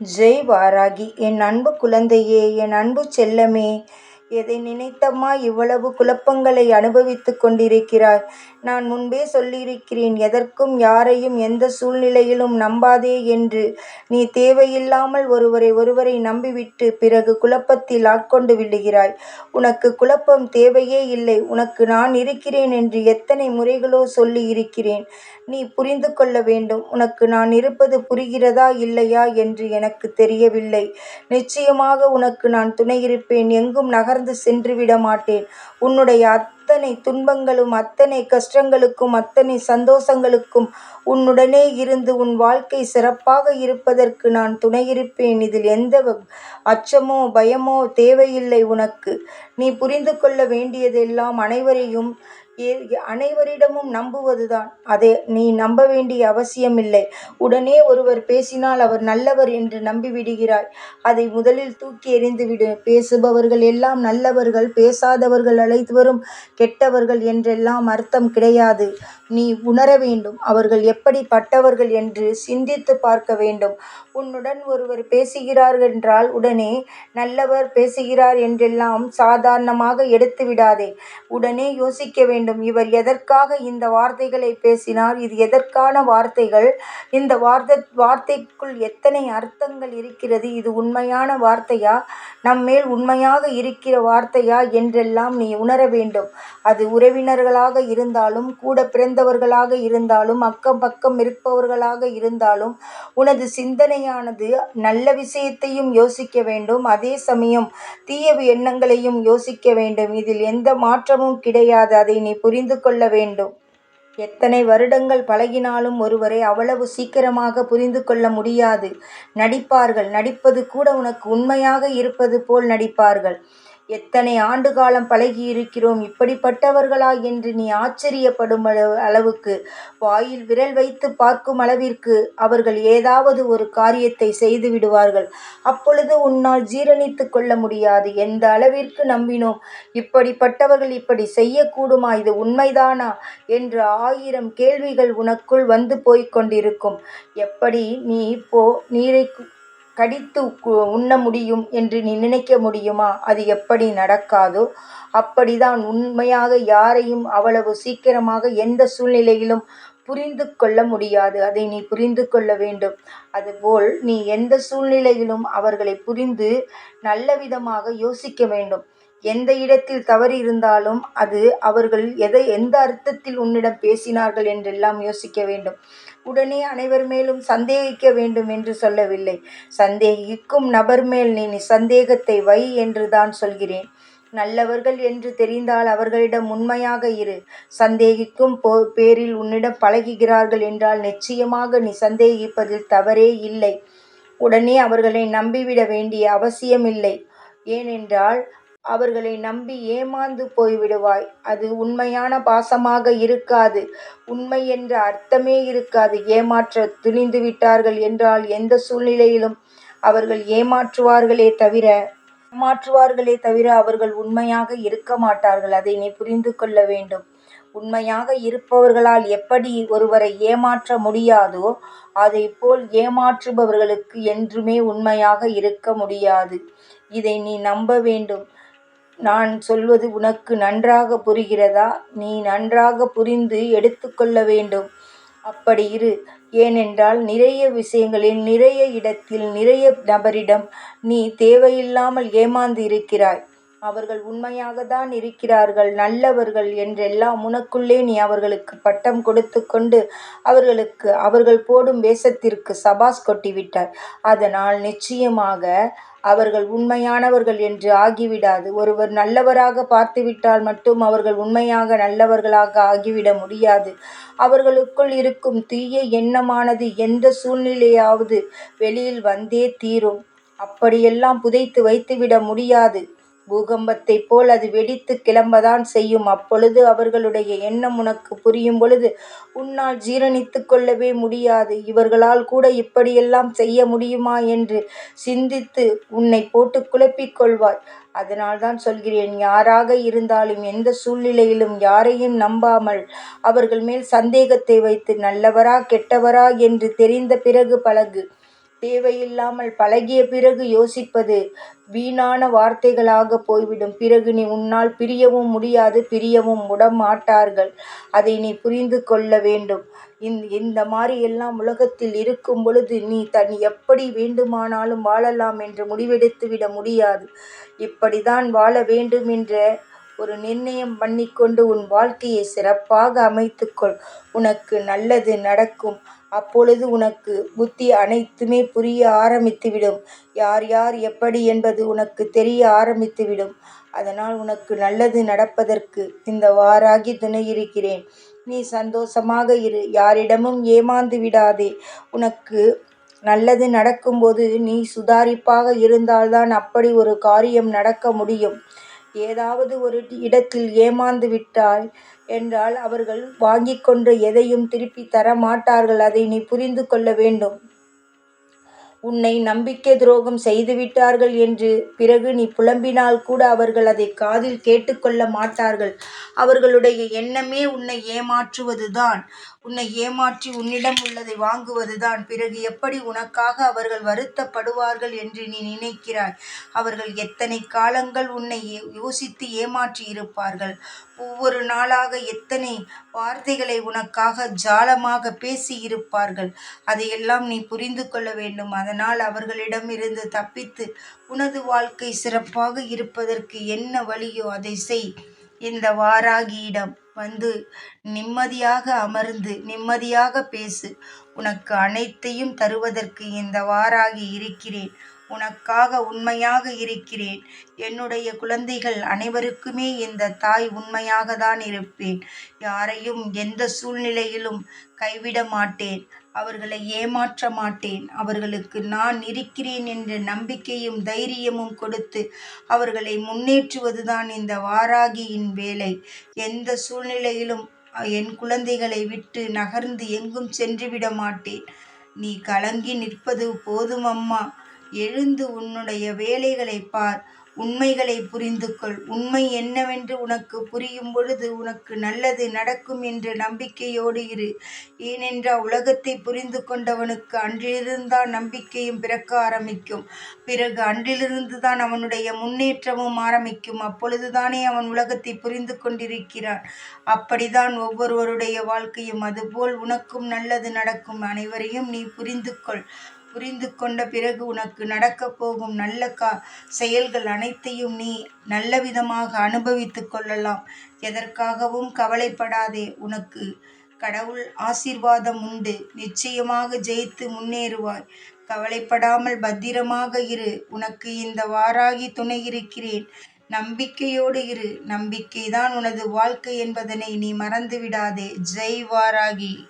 ஜெய் வாராகி என் அன்பு குழந்தையே என் அன்பு செல்லமே எதை நினைத்தம்மா இவ்வளவு குழப்பங்களை அனுபவித்துக் கொண்டிருக்கிறாய்? நான் முன்பே சொல்லியிருக்கிறேன் எதற்கும் யாரையும் எந்த சூழ்நிலையிலும் நம்பாதே என்று. நீ தேவையில்லாமல் ஒருவரை ஒருவரை நம்பிவிட்டு பிறகு குழப்பத்தில் ஆட்கொண்டு விடுகிறாய். உனக்கு குழப்பம் தேவையே இல்லை உனக்கு நான் இருக்கிறேன் என்று எத்தனை முறைகளோ சொல்லி இருக்கிறேன் நீ புரிந்து கொள்ள வேண்டும் உனக்கு நான் இருப்பது புரிகிறதா இல்லையா என்று எனக்கு தெரியவில்லை. நிச்சயமாக உனக்கு நான் துணையிருப்பேன் எங்கும் நகர்ந்து சென்று விட மாட்டேன் உன்னுடைய அத்தனை துன்பங்களும் அத்தனை கஷ்டங்களுக்கும் அத்தனை சந்தோஷங்களுக்கும் உன்னுடனே இருந்து உன் வாழ்க்கை சிறப்பாக இருப்பதற்கு நான் துணையிருப்பேன். இதில் எந்த அச்சமோ பயமோ தேவையில்லை உனக்கு. நீ புரிந்து கொள்ள வேண்டியதெல்லாம் அனைவரையும் அனைவரிடமும் நம்புவதுதான். அதை நீ நம்ப வேண்டிய அவசியமில்லை. உடனே ஒருவர் பேசினால் அவர் நல்லவர் என்று நம்பிவிடுகிறாய். அதை முதலில் தூக்கி எறிந்துவிடு. பேசுபவர்கள் எல்லாம் நல்லவர்கள் பேசாதவர்கள் அனைவரும் கெட்டவர்கள் என்றெல்லாம் அர்த்தம் கிடையாது. நீ உணர வேண்டும். அவர்கள் எப்படிப்பட்டவர்கள் என்று சிந்தித்து பார்க்க வேண்டும். உன்னுடன் ஒருவர் பேசுகிறார்கள் என்றால் உடனே நல்லவர் பேசுகிறார் என்றெல்லாம் சாதாரணமாக எடுத்து விடாதே உடனே யோசிக்க வேண்டும். இவர் எதற்காக இந்த வார்த்தைகளை பேசினார்? இது எதற்கான வார்த்தைகள்? இந்த வார்த்தை வார்த்தைக்குள் எத்தனை அர்த்தங்கள் இருக்கிறது? இது உண்மையான வார்த்தையா? நம்மேல் உண்மையாக இருக்கிற வார்த்தையா என்றெல்லாம் நீ உணர வேண்டும். அது உறவினர்களாக இருந்தாலும் கூட பிறந்தவர்களாக இருந்தாலும் அக்கம் பக்கம் இருப்பவர்களாக இருந்தாலும் உனது சிந்தனையானது நல்ல விஷயத்தையும் யோசிக்க வேண்டும். அதே சமயம் தீய எண்ணங்களையும் யோசிக்க வேண்டும். இதில் எந்த மாற்றமும் கிடையாது. அதை நீ புரிந்து கொள்ள வேண்டும். எத்தனை வருடங்கள் பழகினாலும் ஒருவரை அவ்வளவு சீக்கிரமாக புரிந்து கொள்ள முடியாது. நடிப்பார்கள். நடிப்பது கூட உனக்கு உண்மையாக இருப்பது போல் நடிப்பார்கள். எத்தனை ஆண்டு காலம் பழகியிருக்கிறோம்? இப்படிப்பட்டவர்களா என்று நீ ஆச்சரியப்படும் அளவுக்கு வாயில் விரல் வைத்து பார்க்கும் அளவிற்கு அவர்கள் ஏதாவது ஒரு காரியத்தை செய்து விடுவார்கள். அப்பொழுது உன்னால் ஜீரணித்து கொள்ள முடியாது. எந்த அளவிற்கு நம்பினோம்? இப்படிப்பட்டவர்கள் இப்படி செய்யக்கூடுமா? இது உண்மைதானா? என்று ஆயிரம் கேள்விகள் உனக்குள் வந்து போய்க் கொண்டிருக்கும். எப்படி நீ இப்போ நீரை கடித்து உண்ண முடியும் என்று நீ நினைக்க முடியுமா? அது எப்படி நடக்காதோ அப்படிதான் உண்மையாக யாரையும் அவ்வளவு சீக்கிரமாக எந்த சூழ்நிலையிலும் புரிந்து கொள்ள முடியாது. அதை நீ புரிந்து கொள்ள வேண்டும். அதுபோல் நீ எந்த சூழ்நிலையிலும் அவர்களை புரிந்து நல்ல விதமாக யோசிக்க வேண்டும். எந்த இடத்தில் தவறு இருந்தாலும் அது அவர்கள் எதை எந்த அர்த்தத்தில் உன்னிடம் பேசினார்கள் என்றெல்லாம் யோசிக்க வேண்டும். உடனே அனைவர் மேலும் சந்தேகிக்க வேண்டும் என்று சொல்லவில்லை. சந்தேகிக்கும் நபர் மேல் நீ சந்தேகத்தை வை என்று தான் சொல்கிறேன். நல்லவர்கள் என்று தெரிந்தால் அவர்களிடம் உண்மையாக இரு. சந்தேகிக்கும் போ பேரில் உன்னிடம் பழகுகிறார்கள் என்றால் நிச்சயமாக நீ சந்தேகிப்பதில் தவறே இல்லை. உடனே அவர்களை நம்பிவிட வேண்டிய அவசியமில்லை. ஏனென்றால் அவர்களை நம்பி ஏமாந்து போய்விடுவாய். அது உண்மையான பாசமாக இருக்காது. உண்மை என்ற அர்த்தமே இருக்காது. ஏமாற்ற துணிந்து விட்டார்கள் என்றால் எந்த சூழ்நிலையிலும் அவர்கள் ஏமாற்றுவார்களே தவிர ஏமாற்றுவார்களே தவிர அவர்கள் உண்மையாக இருக்க மாட்டார்கள். அதை நீ புரிந்து கொள்ள வேண்டும். உண்மையாக இருப்பவர்களால் எப்படி ஒருவரை ஏமாற்ற முடியாதோ போல் ஏமாற்றுபவர்களுக்கு என்றுமே உண்மையாக இருக்க முடியாது. இதை நீ நம்ப வேண்டும். நான் சொல்வது உனக்கு நன்றாக புரிகிறதா? நீ நன்றாக புரிந்து எடுத்துக்கொள்ள வேண்டும். அப்படி இரு. ஏனென்றால் நிறைய விஷயங்களில் நிறைய இடத்தில் நிறைய நபரிடம் நீ தேவையில்லாமல் ஏமாந்து இருக்கிறாய். அவர்கள் உண்மையாக தான் இருக்கிறார்கள். நல்லவர்கள் என்றெல்லாம் உனக்குள்ளே நீ அவர்களுக்கு பட்டம் கொடுத்து கொண்டு அவர்களுக்கு அவர்கள் போடும் வேஷத்திற்கு சபாஸ் கொட்டிவிட்டாய். அதனால் நிச்சயமாக அவர்கள் உண்மையானவர்கள் என்று ஆகிவிடாது. ஒருவர் நல்லவராக பார்த்துவிட்டால் மட்டும் அவர்கள் உண்மையாக நல்லவர்களாக ஆகிவிட முடியாது. அவர்களுக்குள் இருக்கும் தீய எண்ணமானது எந்த சூழ்நிலையாவது வெளியில் வந்தே தீரும். அப்படியெல்லாம் புதைத்து வைத்துவிட முடியாது. பூகம்பத்தைப் போல் அது வெடித்து கிளம்பதான் செய்யும். அப்பொழுது அவர்களுடைய எண்ணம் உனக்கு புரியும் பொழுது உன்னால் ஜீரணித்து கொள்ளவே முடியாது. இவர்களால் கூட இப்படியெல்லாம் செய்ய முடியுமா என்று சிந்தித்து உன்னை போட்டு குழப்பிக் கொள்வாய். அதனால்தான் சொல்கிறேன் யாராக இருந்தாலும் எந்த சூழ்நிலையிலும் யாரையும் நம்பாமல் அவர்கள் மேல் சந்தேகத்தை வைத்து நல்லவரா கெட்டவரா என்று தெரிந்த பிறகு பழகு. தேவையில்லாமல் பழகிய பிறகு யோசிப்பது வீணான வார்த்தைகளாகப் போய்விடும். பிறகு நீ உன்னால் பிரியவும் முடியாது பிரியவும் முடமாட்டார்கள் அதை நீ புரிந்து கொள்ள வேண்டும். இந்த மாதிரி எல்லாம் உலகத்தில் இருக்கும் பொழுது நீ தன் எப்படி வேண்டுமானாலும் வாழலாம் என்று முடிவெடுத்துவிட முடியாது. இப்படிதான் வாழ வேண்டும் என்ற ஒரு நிர்ணயம் பண்ணிக்கொண்டு உன் வாழ்க்கையை சிறப்பாக அமைத்துக்கொள். உனக்கு நல்லது நடக்கும். அப்பொழுது உனக்கு புத்தி அனைத்துமே புரிய ஆரம்பித்துவிடும். யார் யார் எப்படி என்பது உனக்கு தெரிய ஆரம்பித்துவிடும். அதனால் உனக்கு நல்லது நடப்பதற்கு இந்த வாராகி துணை இருக்கிறேன். நீ சந்தோஷமாக இரு. யாரிடமும் ஏமாந்து விடாதே. உனக்கு நல்லது நடக்கும்போது நீ சுதாரிப்பாக இருந்தால்தான் அப்படி ஒரு காரியம் நடக்க முடியும். ஏதாவது ஒரு இடத்தில் ஏமாந்து விட்டாய் என்றால் அவர்கள் வாங்கிக் கொண்ட எதையும் திருப்பித் தர மாட்டார்கள். அதை நீ புரிந்து கொள்ள வேண்டும். உன்னை நம்பிக்கை துரோகம் செய்துவிட்டார்கள் என்று பிறகு நீ புலம்பினால் கூட அவர்கள் அதை காதில் கேட்டுக்கொள்ள மாட்டார்கள். அவர்களுடைய எண்ணமே உன்னை ஏமாற்றுவதுதான். உன்னை ஏமாற்றி உன்னிடம் உள்ளதை வாங்குவதுதான். பிறகு எப்படி உனக்காக அவர்கள் வருத்தப்படுவார்கள் என்று நீ நினைக்கிறாய்? அவர்கள் எத்தனை காலங்கள் உன்னை யோசித்து ஏமாற்றியிருப்பார்கள். ஒவ்வொரு நாளாக எத்தனை வார்த்தைகளை உனக்காக ஜாலமாக பேசியிருப்பார்கள். அதையெல்லாம் நீ புரிந்து கொள்ள வேண்டும். அதனால் அவர்களிடமிருந்து தப்பித்து உனது வாழ்க்கை சிறப்பாக இருப்பதற்கு என்ன வழியோ அதை செய். இந்த வாராகியிடம் வந்து நிம்மதியாக அமர்ந்து நிம்மதியாக பேசு. உனக்கு அனைத்தையும் தருவதற்கு இந்த வாராகி இருக்கிறேன். உனக்காக உண்மையாக இருக்கிறேன். என்னுடைய குழந்தைகள் அனைவருக்குமே இந்த தாய் உண்மையாகத்தான் இருப்பேன். யாரையும் எந்த சூழ்நிலையிலும் கைவிட மாட்டேன். அவர்களை ஏமாற்ற மாட்டேன். அவர்களுக்கு நான் இருக்கிறேன் என்ற நம்பிக்கையும் தைரியமும் கொடுத்து அவர்களை முன்னேற்றுவதுதான் இந்த வாராகியின் வேலை. எந்த சூழ்நிலையிலும் என் குழந்தைகளை விட்டு நகர்ந்து எங்கும் சென்றுவிட மாட்டேன். நீ கலங்கி நிற்பது போதும் அம்மா. எழுந்து உன்னுடைய வேலைகளை பார். உண்மைகளை புரிந்து கொள். உண்மை என்னவென்று உனக்கு புரியும் பொழுது உனக்கு நல்லது நடக்கும் என்ற நம்பிக்கையோடு இரு. ஏனென்றால் உலகத்தை புரிந்து கொண்டவனுக்கு அன்றிலிருந்தான் நம்பிக்கையும் பிறக்க ஆரம்பிக்கும். பிறகு அன்றிலிருந்துதான் அவனுடைய முன்னேற்றமும் ஆரம்பிக்கும். அப்பொழுதுதானே அவன் உலகத்தை புரிந்து கொண்டிருக்கிறான். அப்படிதான் ஒவ்வொருவருடைய வாழ்க்கையும். அதுபோல் உனக்கும் நல்லது நடக்கும். அனைவரையும் நீ புரிந்து கொள். புரிந்து கொண்ட பிறகு உனக்கு நடக்கப் போகும் நல்ல கா செயல்கள் அனைத்தையும் நீ நல்லவிதமாக அனுபவித்து கொள்ளலாம். எதற்காகவும் கவலைப்படாதே. உனக்கு கடவுள் ஆசீர்வாதம் உண்டு. நிச்சயமாக ஜெயித்து முன்னேறுவாய். கவலைப்படாமல் பத்திரமாக இரு. உனக்கு இந்த வாராகி துணை இருக்கிறேன். நம்பிக்கையோடு இரு. நம்பிக்கைதான் உனது வாழ்க்கை என்பதனை நீ மறந்து விடாதே. ஜெய் வாராகி.